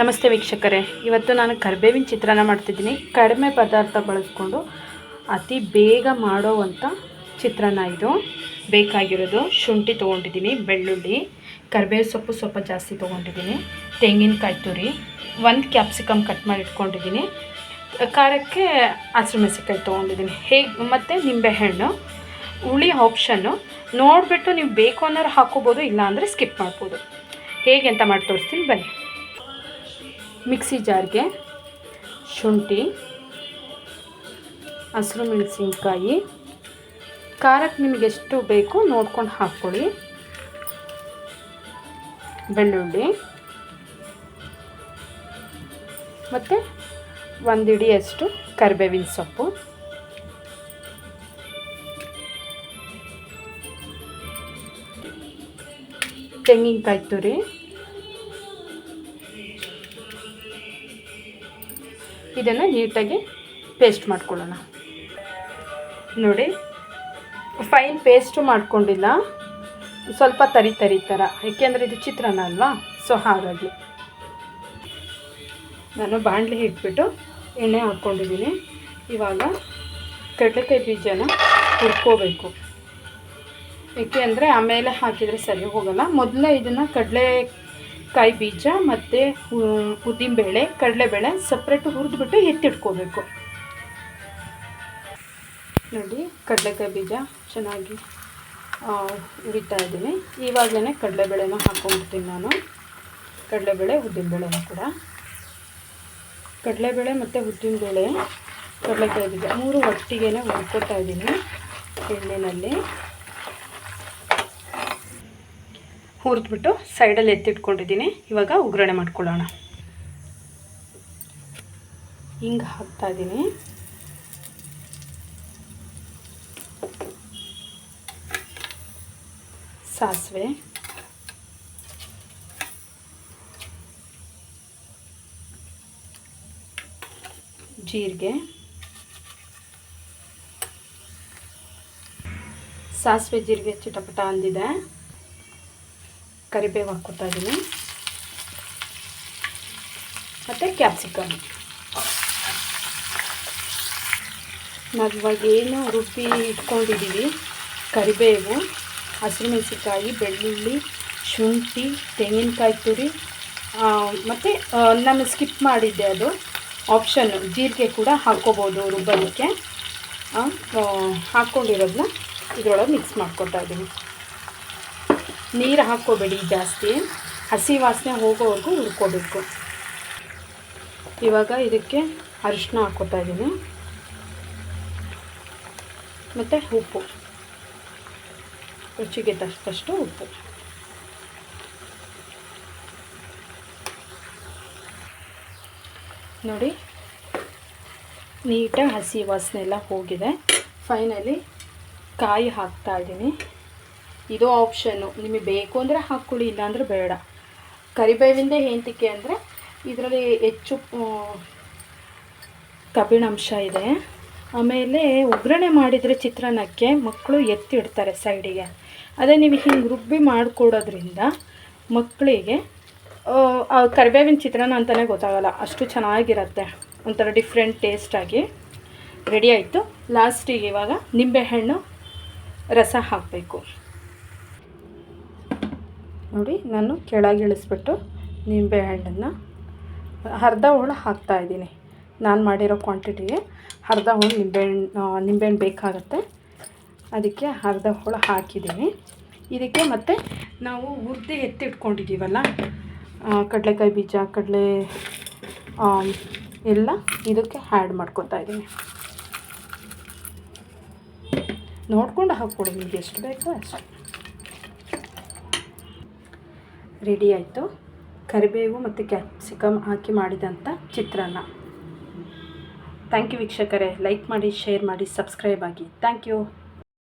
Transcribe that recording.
ನಮಸ್ತೆ ವೀಕ್ಷಕರೇ. ಇವತ್ತು ನಾನು ಕರಿಬೇವಿನ ಚಿತ್ರಾನ್ನ ಮಾಡ್ತಿದ್ದೀನಿ. ಕಡಿಮೆ ಪದಾರ್ಥ ಬಳಸ್ಕೊಂಡು ಅತಿ ಬೇಗ ಮಾಡೋವಂಥ ಚಿತ್ರಾನ್ನ ಇದು. ಬೇಕಾಗಿರೋದು ಶುಂಠಿ ತೊಗೊಂಡಿದ್ದೀನಿ, ಬೆಳ್ಳುಳ್ಳಿ ಕರಿಬೇವು ಸೊಪ್ಪು ಸ್ವಲ್ಪ ಜಾಸ್ತಿ ತೊಗೊಂಡಿದ್ದೀನಿ, ತೆಂಗಿನಕಾಯಿ ತುರಿ, ಒಂದು ಕ್ಯಾಪ್ಸಿಕಮ್ ಕಟ್ ಮಾಡಿ ಇಟ್ಕೊಂಡಿದ್ದೀನಿ. ಖಾರಕ್ಕೆ ಹಸಿರು ಮೆಸಿಕಾಯಿ ತೊಗೊಂಡಿದ್ದೀನಿ. ಹೇಗೆ ಮತ್ತು ನಿಂಬೆಹಣ್ಣು, ಹುಳಿ ಆಪ್ಷನ್ನು ನೋಡಿಬಿಟ್ಟು ನೀವು ಬೇಕು ಅನ್ನೋರು ಹಾಕೋಬೋದು ಇಲ್ಲ ಅಂದರೆ ಸ್ಕಿಪ್ ಮಾಡ್ಬೋದು. ಹೇಗೆ ಅಂತ ಮಾಡಿ ತೋರಿಸ್ತೀನಿ, ಬನ್ನಿ. ಮಿಕ್ಸಿ ಜಾರ್ಗೆ ಶುಂಠಿ, ಹಸಿರು ಮೆಣಸಿನ್ಕಾಯಿ. ಖಾರಕ್ಕೆ ನಿಮಗೆ ಎಷ್ಟು ಬೇಕು ನೋಡ್ಕೊಂಡು ಹಾಕ್ಕೊಳ್ಳಿ. ಬೆಳ್ಳುಳ್ಳಿ. ಮತ್ತು ಒಂದು ಇಡಿಯಷ್ಟು ಕರಿಬೇವಿನ ಸೊಪ್ಪು. ತೆಂಗಿನಕಾಯಿ ತುರಿ. ಇದನ್ನು ನೀಟಾಗಿ ಪೇಸ್ಟ್ ಮಾಡ್ಕೊಳ್ಳೋಣ. ನೋಡಿ ಫೈನ್ ಪೇಸ್ಟು ಮಾಡ್ಕೊಂಡಿಲ್ಲ. ಸ್ವಲ್ಪ ತರಿ ತರಿ ಥರ ಏಕೆಂದರೆ ಇದು ಚಿತ್ರಾನ್ನ ಅಲ್ವಾ? ಸೊ ಹಾಗಾಗಿ. ನಾನು ಬಾಣಲಿ ಇಟ್ಬಿಟ್ಟು ಎಣ್ಣೆ ಹಾಕ್ಕೊಂಡಿದ್ದೀನಿ. ಇವಾಗ ಕಡಲೆಕಾಯಿ ಬೀಜನ ಹುರ್ಕೋಬೇಕು. ಏಕೆ ಅಂದರೆ ಆಮೇಲೆ ಹಾಕಿದರೆ ಸರಿ ಹೋಗೋಲ್ಲ. ಮೊದಲೇ ಇದನ್ನು ಕಡಲೆಕಾಯಿ ಬೀಜ ಮತ್ತು ಉದ್ದಿನಬೇಳೆ, ಕಡಲೆಬೇಳೆ ಸಪ್ರೇಟು ಹುರಿದ್ಬಿಟ್ಟು ಎತ್ತಿಟ್ಕೋಬೇಕು. ನೋಡಿ, ಕಡಲೆಕಾಯಿ ಬೀಜ ಚೆನ್ನಾಗಿ ಉರಿತಾ ಇದ್ದೀನಿ. ಇವಾಗಲೇ ಕಡಲೆಬೇಳೆನ ಹಾಕ್ಕೊಂಡ್ಬಿಡ್ತೀನಿ ನಾನು. ಕಡಲೆಬೇಳೆ, ಉದ್ದಿನಬೇಳೆನ ಕೂಡ. ಕಡಲೆಬೇಳೆ ಮತ್ತು ಉದ್ದಿನಬೇಳೆ, ಕಡಲೆಕಾಯಿ ಬೀಜ ಮೂರು ಒಟ್ಟಿಗೆ ಹುರ್ಕೊತಾ ಇದ್ದೀನಿ. ಎಣ್ಣೆಯಲ್ಲಿ ಹುರಿದ್ಬಿಟ್ಟು ಸೈಡಲ್ಲಿ ಎತ್ತಿಟ್ಕೊಂಡಿದ್ದೀನಿ. ಇವಾಗ ಒಗ್ಗರಣೆ ಮಾಡ್ಕೊಳ್ಳೋಣ. ಹಿಂಗೆ ಹಾಕ್ತಾ ಇದ್ದೀನಿ. ಸಾಸಿವೆ. ಜೀರಿಗೆ. ಸಾಸಿವೆ ಜೀರಿಗೆ ಚಿಟಪಟ ಅಂದಿದೆ. ಕರಿಬೇವು ಹಾಕ್ಕೊತಾ ಇದ್ದೀನಿ. ಮತ್ತು ಕ್ಯಾಪ್ಸಿಕಮ್ ನಾವು ಇವಾಗ ಏನು ರುಬ್ಬಿ ಇಟ್ಕೊಂಡಿದ್ದೀವಿ? ಕರಿಬೇವು, ಹಸಿರು ಮೆಣಸಿಕಾಯಿ ಬೆಳ್ಳುಳ್ಳಿ, ಶುಂಠಿ, ತೆಂಗಿನಕಾಯಿ ತುರಿ ಮತ್ತು ನಾನು ಸ್ಕಿಪ್ ಮಾಡಿದ್ದೆ ಅದು. ಆಪ್ಷನ್ ಜೀರಿಗೆ ಕೂಡ ಹಾಕ್ಕೋಬೋದು ರುಬ್ಬಲಿಕ್ಕೆ. ಹಾಕ್ಕೊಂಡಿರೋದನ್ನ ಇದರೊಳಗೆ ಮಿಕ್ಸ್ ಮಾಡ್ಕೊತಾ ಇದ್ದೀನಿ. ನೀರು ಹಾಕ್ಕೋಬೇಡಿ ಜಾಸ್ತಿ. ಹಸಿ ವಾಸನೆ ಹೋಗೋವರೆಗೂ ಹುರ್ಕೋಬೇಕು. ಇವಾಗ ಇದಕ್ಕೆ ಅರಿಶಿನ ಹಾಕ್ಕೋತಾ ಇದ್ದೀನಿ. ಮತ್ತು ಉಪ್ಪು. ರುಚಿಗೆ ತಕ್ಕಷ್ಟು ಉಪ್ಪು. ನೋಡಿ, ನೀಟಾಗಿ ಹಸಿ ವಾಸನೆ ಎಲ್ಲ ಹೋಗಿದೆ. ಫೈನಲಿ ಕಾಯಿ ಹಾಕ್ತಾ ಇದ್ದೀನಿ. ಇದು ಆಪ್ಷನ್ನು ನಿಮಗೆ ಬೇಕು ಅಂದರೆ ಹಾಕ್ಕೊಳ್ಳಿ, ಇಲ್ಲಾಂದರೆ ಬೇಡ. ಕರಿಬೇವಿಂದ ಹೇಂತಿಕೆ ಅಂದರೆ ಇದರಲ್ಲಿ ಹೆಚ್ಚು ಕಬ್ಬಿಣಾಂಶ ಇದೆ. ಆಮೇಲೆ ಒಗ್ಗರಣೆ ಮಾಡಿದರೆ ಚಿತ್ರಾನ್ನಕ್ಕೆ ಮಕ್ಕಳು ಎತ್ತಿಡ್ತಾರೆ ಸೈಡಿಗೆ. ಅದೇ ನೀವು ಹಿಂಗೆ ರುಬ್ಬಿ ಮಾಡಿಕೊಡೋದ್ರಿಂದ ಮಕ್ಕಳಿಗೆ ಕರಿಬೇವಿನ ಚಿತ್ರಾನ್ನ ಅಂತಲೇ ಗೊತ್ತಾಗಲ್ಲ. ಅಷ್ಟು ಚೆನ್ನಾಗಿರುತ್ತೆ. ಒಂಥರ ಡಿಫ್ರೆಂಟ್ ಟೇಸ್ಟಾಗಿ ರೆಡಿ ಆಯಿತು. ಲಾಸ್ಟಿಗೆ ಇವಾಗ ನಿಂಬೆಹಣ್ಣು ರಸ ಹಾಕಬೇಕು. ನೋಡಿ, ನಾನು ಕೆಳಗಿಳಿಸ್ಬಿಟ್ಟು ನಿಂಬೆಹಣ್ಣನ್ನು ಅರ್ಧ ಹೋಳು ಹಾಕ್ತಾಯಿದ್ದೀನಿ ನಾನು ಮಾಡಿರೋ ಕ್ವಾಂಟಿಟಿಗೆ ಅರ್ಧ ಹೋಳು ನಿಂಬೆಹಣ್ಣು ನಿಂಬೆಹಣ್ಣು ಬೇಕಾಗುತ್ತೆ. ಅದಕ್ಕೆ ಅರ್ಧ ಹೋಳು ಹಾಕಿದ್ದೀನಿ. ಇದಕ್ಕೆ ಮತ್ತು ನಾವು ಹುರಿದು ಎತ್ತಿಟ್ಕೊಂಡಿದ್ದೀವಲ್ಲ ಕಡಲೆಕಾಯಿ ಬೀಜ, ಕಡಲೆ ಎಲ್ಲ ಇದಕ್ಕೆ ಆ್ಯಡ್ ಮಾಡ್ಕೊತಾ ಇದ್ದೀನಿ. ನೋಡ್ಕೊಂಡು ಹಾಕ್ಕೊಡಿ, ನಿಮಗೆ ಎಷ್ಟು ಬೇಕೋ ಅಷ್ಟು. ರೆಡಿ ಆಯಿತು. ಕರಿಬೇವು ಮತ್ತು ಕ್ಯಾಪ್ಸಿಕಮ್ ಹಾಕಿ ಮಾಡಿದಂಥ ಚಿತ್ರಾನ್ನ. ಥ್ಯಾಂಕ್ ಯು ವೀಕ್ಷಕರೇ. ಲೈಕ್ ಮಾಡಿ ಶೇರ್ ಮಾಡಿ ಸಬ್ಸ್ಕ್ರೈಬ್ ಆಗಿ. Thank you